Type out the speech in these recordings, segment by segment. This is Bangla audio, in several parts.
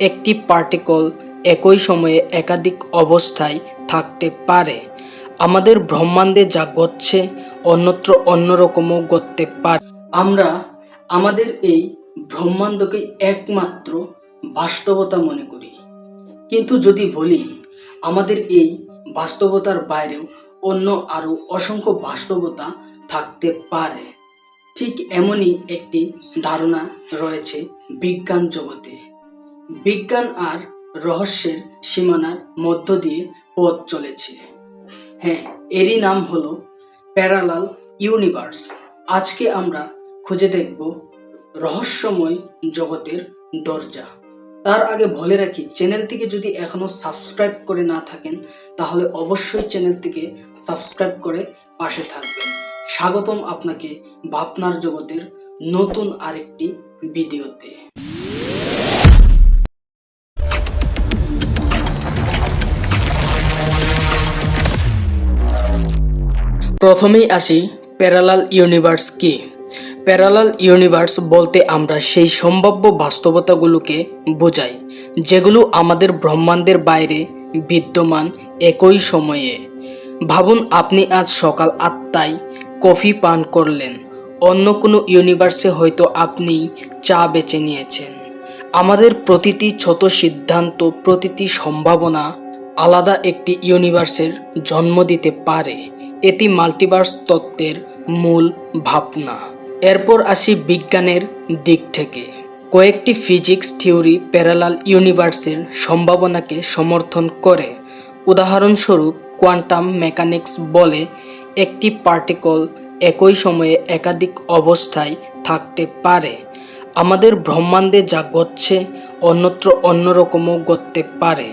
একটি পার্টিকল একই সময়ে একাধিক অবস্থায় থাকতে পারে। আমাদের ব্রহ্মাণ্ডে যা ঘটছে, অন্যত্র অন্যরকমও ঘটতে পারে। আমরা আমাদের এই ব্রহ্মাণ্ডকে একমাত্র বাস্তবতা মনে করি। কিন্তু যদি বলি, আমাদের এই বাস্তবতার বাইরেও অন্য আরও অসংখ্য বাস্তবতা থাকতে পারে। ঠিক এমনই একটি ধারণা রয়েছে বিজ্ঞান জগতে। বিজ্ঞান আর রহস্যের সীমানার মধ্য দিয়ে পথ চলেছে। হ্যাঁ এরই নাম হলো প্যারালাল ইউনিভার্স। আজকে আমরা খুঁজে দেখব রহস্যময় জগতের দরজা। তার আগে বলে রাখি চ্যানেলটিকে যদি এখনও সাবস্ক্রাইব করে না থাকেন, তাহলে অবশ্যই চ্যানেলটিকে সাবস্ক্রাইব করে পাশে থাকবেন। স্বাগতম আপনাকে ভাবনার জগতের নতুন আরেকটি ভিডিওতে। প্রথমেই আসি প্যারালাল ইউনিভার্স কি? প্যারালাল ইউনিভার্স বলতে আমরা সেই সম্ভাব্য বাস্তবতাগুলোকে বোঝাই, যেগুলো আমাদের ব্রহ্মাণ্ডের বাইরে বিদ্যমান একই সময়ে। ভাবুন আপনি আজ সকাল আটটায় কফি পান করলেন, অন্য কোনো ইউনিভার্সে হয়তো আপনি চা বেছে নিয়েছেন। আমাদের প্রতিটি ছোট সিদ্ধান্ত, প্রতিটি সম্ভাবনা আলাদা একটি ইউনিভার্সের জন্ম দিতে পারে। এটি মাল্টিভার্স তত্ত্বের মূল ভাবনা। এরপর আসি বিজ্ঞানের দিক থেকে। কয়েকটি ফিজিক্স থিওরি প্যারালাল ইউনিভার্সের সম্ভাবনাকে সমর্থন করে। উদাহরণস্বরূপ, কোয়ান্টাম মেকানিক্স বলে একটি পার্টিকল একই সময়ে একাধিক অবস্থায় থাকতে পারে। আমাদের ব্রহ্মাণ্ডে যা ঘটছে, অন্যত্র অন্যরকমও ঘটতে পারে।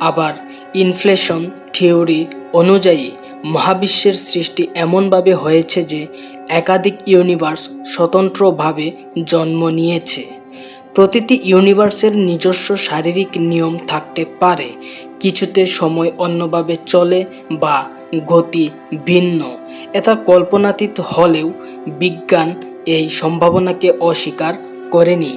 আবার ইনফ্লেশন থিওরি অনুযায়ী মহাবিশ্বের সৃষ্টি এমনভাবে হয়েছে যে একাধিক ইউনিভার্স স্বতন্ত্রভাবে জন্ম নিয়েছে। প্রতিটি ইউনিভার্সের নিজস্ব শারীরিক নিয়ম থাকতে পারে, কিছুতে সময় অন্যভাবে চলে বা গতি ভিন্ন। এটা কল্পনাতীত হলেও বিজ্ঞান এই সম্ভাবনাকে অস্বীকার করেনি।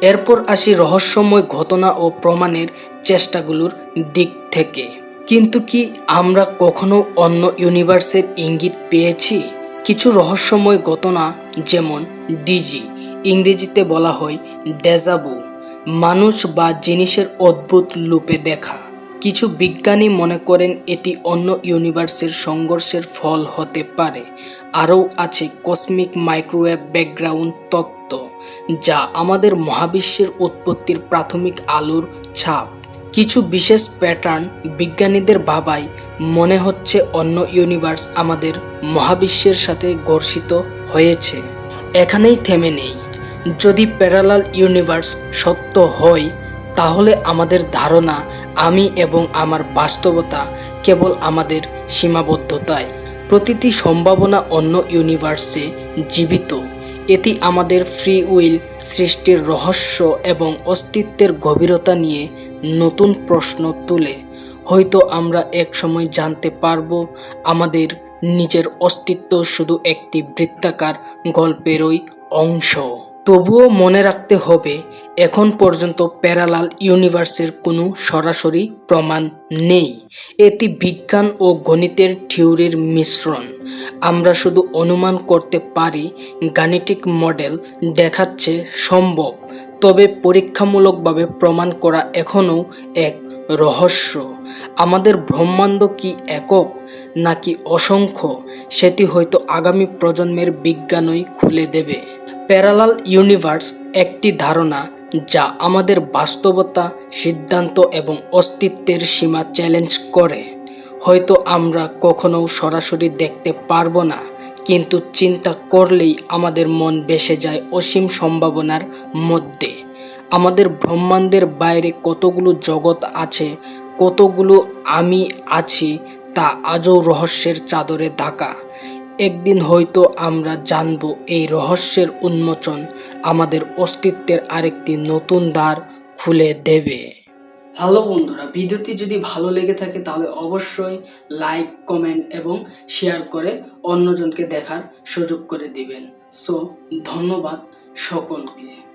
এরপর আসি রহস্যময় ঘটনা ও প্রমাণের চেষ্টাগুলোর দিক থেকে। কিন্তু কি আমরা কখনো অন্য ইউনিভার্সের ইঙ্গিত পেয়েছি? কিছু রহস্যময় ঘটনা যেমন ডিজি, ইংরেজিতে বলা হয় ডেজাবু মানুষ বা জিনিসের অদ্ভুত লুপে দেখা। কিছু বিজ্ঞানী মনে করেন এটি অন্য ইউনিভার্সের সংঘর্ষের ফল হতে পারে। আরও আছে কসমিক মাইক্রোওয়েভ ব্যাকগ্রাউন্ড তত্ত্ব। যা আমাদের মহাবিশ্বের উৎপত্তির প্রাথমিক আলোর ছাপ। কিছু বিশেষ প্যাটার্ন বিজ্ঞানীদের ভাবায় মনে হচ্ছে অন্য ইউনিভার্স আমাদের মহাবিশ্বের সাথে ঘর্ষিত হয়েছে। এখানেই থেমে নেই। যদি প্যারালাল ইউনিভার্স সত্য হয়, তাহলে আমাদের ধারণা আমি এবং আমার বাস্তবতা কেবল আমাদের সীমাবদ্ধতায়। প্রতিটি সম্ভাবনা অন্য ইউনিভার্সে জীবিত। এটি আমাদের ফ্রি উইল সৃষ্টির রহস্য এবং অস্তিত্বের গভীরতা নিয়ে নতুন প্রশ্ন তুলে। হয়তো আমরা এক সময় জানতে পারব, আমাদের নিজের অস্তিত্ব শুধু একটি বৃত্তাকার গল্পেরই অংশ। তবুও মনে রাখতে হবে, এখন পর্যন্ত প্যারালাল ইউনিভার্সের কোনো সরাসরি প্রমাণ নেই। এটি বিজ্ঞান ও গণিতের থিওরির মিশ্রণ। আমরা শুধু অনুমান করতে পারি, গাণিতিক মডেল দেখাচ্ছে সম্ভব, তবে পরীক্ষামূলকভাবে প্রমাণ করা এখনও এক রহস্য? আমাদের ব্রহ্মাণ্ড কি একক নাকি অসংখ্য? সেটি হয়তো আগামী প্রজন্মের বিজ্ঞানই খুলে দেবে। প্যারালাল ইউনিভার্স একটি ধারণা যা আমাদের বাস্তবতা, সিদ্ধান্ত এবং অস্তিত্বের সীমা চ্যালেঞ্জ করে। হয়তো আমরা কখনো সরাসরি দেখতে পারব না, কিন্তু চিন্তা করলেই আমাদের মন বেসে যায় অসীম সম্ভাবনার মধ্যে। আমাদের ব্রহ্মাণ্ডের বাইরে কতগুলো জগৎ আছে, কতগুলো আমি আছি, তা আজও রহস্যের চাদরে ঢাকা। একদিন হয়তো আমরা জানব এই রহস্যের উন্মোচন আমাদের অস্তিত্বের আরেকটি নতুন দ্বার খুলে দেবে। হ্যালো বন্ধুরা, ভিডিওটি যদি ভালো লেগে থাকে তাহলে অবশ্যই লাইক, কমেন্ট এবং শেয়ার করে অন্যজনকে দেখার সুযোগ করে দিবেন। সো, ধন্যবাদ সকলকে।